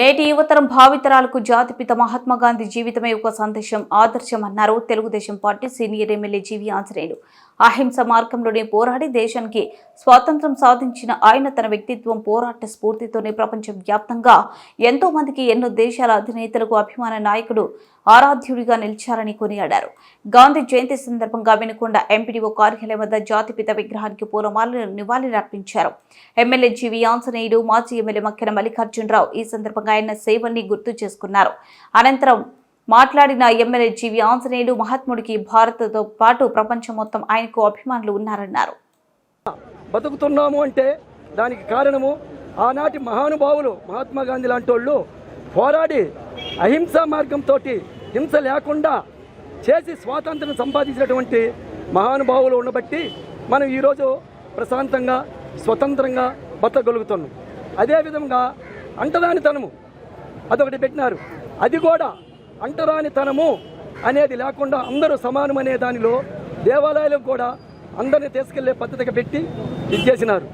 నేటి యువతరం భావితరాలకు జాతిపిత మహాత్మాగాంధీ జీవితమే ఒక సందేశం ఆదర్శం అన్నారు Telugu Desam party senior MLA G V Anjaneyulu. అహింస మార్గంలోనే పోరాడి దేశానికి స్వాతంత్రం సాధించిన ఆయన తన వ్యక్తిత్వం పోరాట స్ఫూర్తితోనే ప్రపంచ వ్యాప్తంగా ఎంతో మందికి ఎన్నో దేశాల అధినేతలకు అభిమాన నాయకుడు ఆరాధ్యుడిగా నిలిచారని కొనియాడారు. గాంధీ జయంతి సందర్భంగా వినుకొండ ఎంపీడీఓ కార్యాలయం వద్ద జాతిపిత విగ్రహానికి పూలమాలను నివాళులర్పించారు ఎమ్మెల్యే జీవి ఆంజనేయుడు మాజీ ఎమ్మెల్యే మక్కెన మల్లికార్జునరావు ఈ సందర్భంగా ఆయన సేవల్ని గుర్తు చేసుకున్నారు. అనంతరం మాట్లాడిన ఎమ్మెల్యే జీవి ఆంజనేయులు మహాత్ముడికి భారత్తో పాటు ప్రపంచం మొత్తం ఆయనకు అభిమానులు ఉన్నారన్నారు. బతుకుతున్నాము అంటే దానికి కారణము ఆనాటి మహానుభావులు మహాత్మా గాంధీ లాంటి వాళ్ళు పోరాడి అహింసా మార్గంతో హింస లేకుండా చేసి స్వాతంత్రం సంపాదించినటువంటి మహానుభావులు ఉండబట్టి మనం ఈరోజు ప్రశాంతంగా స్వతంత్రంగా బతకగలుగుతున్నాం. అదేవిధంగా అంటదానితనము అదొకటి పెట్టినారు. అది కూడా అంటరానితనము అనేది లేకుండా అందరూ సమానం అనే దానిలో దేవాలయాలకు కూడా అందరిని తీసుకెళ్ళే పద్ధతిగా పెట్టి ఇది చేసినారు.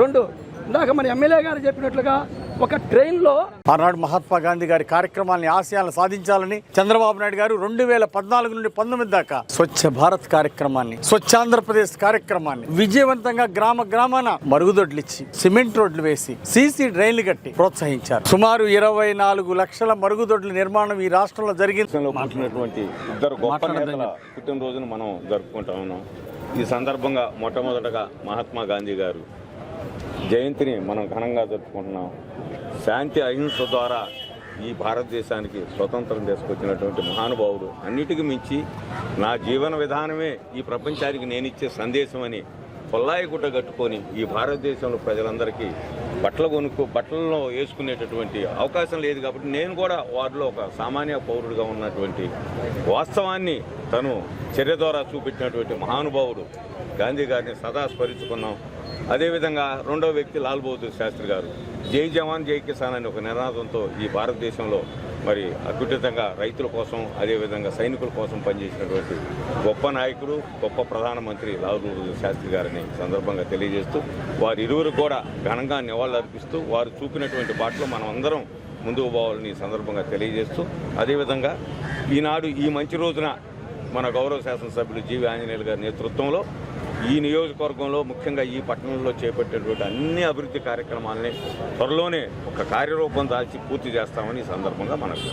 రెండు ఇందాక మన ఎమ్మెల్యే గారు చెప్పినట్లుగా ఒక ట్రైన్లో ఆనాడు మహాత్మా గాంధీ గారి కార్యక్రమాలని ఆశయాలను సాధించాలని చంద్రబాబు నాయుడు గారు రెండు వేల పద్నాలుగు నుండి పంతొమ్మిది దాకా స్వచ్ఛ భారత్ కార్యక్రమాన్ని స్వచ్ఛ ఆంధ్రప్రదేశ్ కార్యక్రమాన్ని విజయవంతంగా గ్రామ గ్రామాన మరుగుదొడ్లు ఇచ్చి సిమెంట్ రోడ్లు వేసి సీసీ డ్రైన్లు కట్టి ప్రోత్సహించారు. సుమారు ఇరవై నాలుగు లక్షల మరుగుదొడ్ల నిర్మాణం ఈ రాష్ట్రంలో జరిగింది. దేశంలో పుట్టినటువంటి ఇద్దరు గొప్ప నేతల పుట్టినరోజును మనం జరుపుకుంటా ఉన్నాం. ఈ సందర్భంగా మొట్టమొదటగా మహాత్మా గాంధీ గారు జయంతిని మనం ఘనంగా జరుపుకుంటున్నాం. శాంతి అహింస ద్వారా ఈ భారతదేశానికి స్వతంత్రం తీసుకొచ్చినటువంటి మహానుభావుడు అన్నిటికీ మించి నా జీవన విధానమే ఈ ప్రపంచానికి నేనిచ్చే సందేశం అని పొల్లాయి గుడ్డ కట్టుకొని ఈ భారతదేశంలో ప్రజలందరికీ బట్టలు కొనుక్కో బట్టల్లో వేసుకునేటటువంటి అవకాశం లేదు కాబట్టి నేను కూడా వారిలో ఒక సామాన్య పౌరుడిగా ఉన్నటువంటి వాస్తవాన్ని తను చర్య ద్వారా చూపెట్టినటువంటి మహానుభావుడు గాంధీ గారిని సదా స్మరించుకున్నాం. అదేవిధంగా రెండో వ్యక్తి లాల్ బహదూర్ శాస్త్రి గారు. జై జవాన్ జై కిసాన్ అనే ఒక నినాదంతో ఈ భారతదేశంలో మరి అద్భుతంగా రైతుల కోసం అదేవిధంగా సైనికుల కోసం పనిచేసినటువంటి గొప్ప నాయకుడు గొప్ప ప్రధానమంత్రి లాల్ బహదూర్ శాస్త్రి గారిని సందర్భంగా తెలియజేస్తూ వారి ఇరువురు కూడా ఘనంగా నివాళులర్పిస్తూ వారు చూపినటువంటి బాటలో మనం అందరం ముందుకు పోవాలని సందర్భంగా తెలియజేస్తూ అదేవిధంగా ఈనాడు ఈ మంచి రోజున మన గౌరవ శాసనసభ్యులు జీవి ఆంజనేయులు గారి నేతృత్వంలో ఈ నియోజకవర్గంలో ముఖ్యంగా ఈ పట్టణంలో చేపట్టేటువంటి అన్ని అభివృద్ధి కార్యక్రమాలని త్వరలోనే ఒక కార్యరూపం దాల్చి పూర్తి చేస్తామని ఈ సందర్భంగా మనకు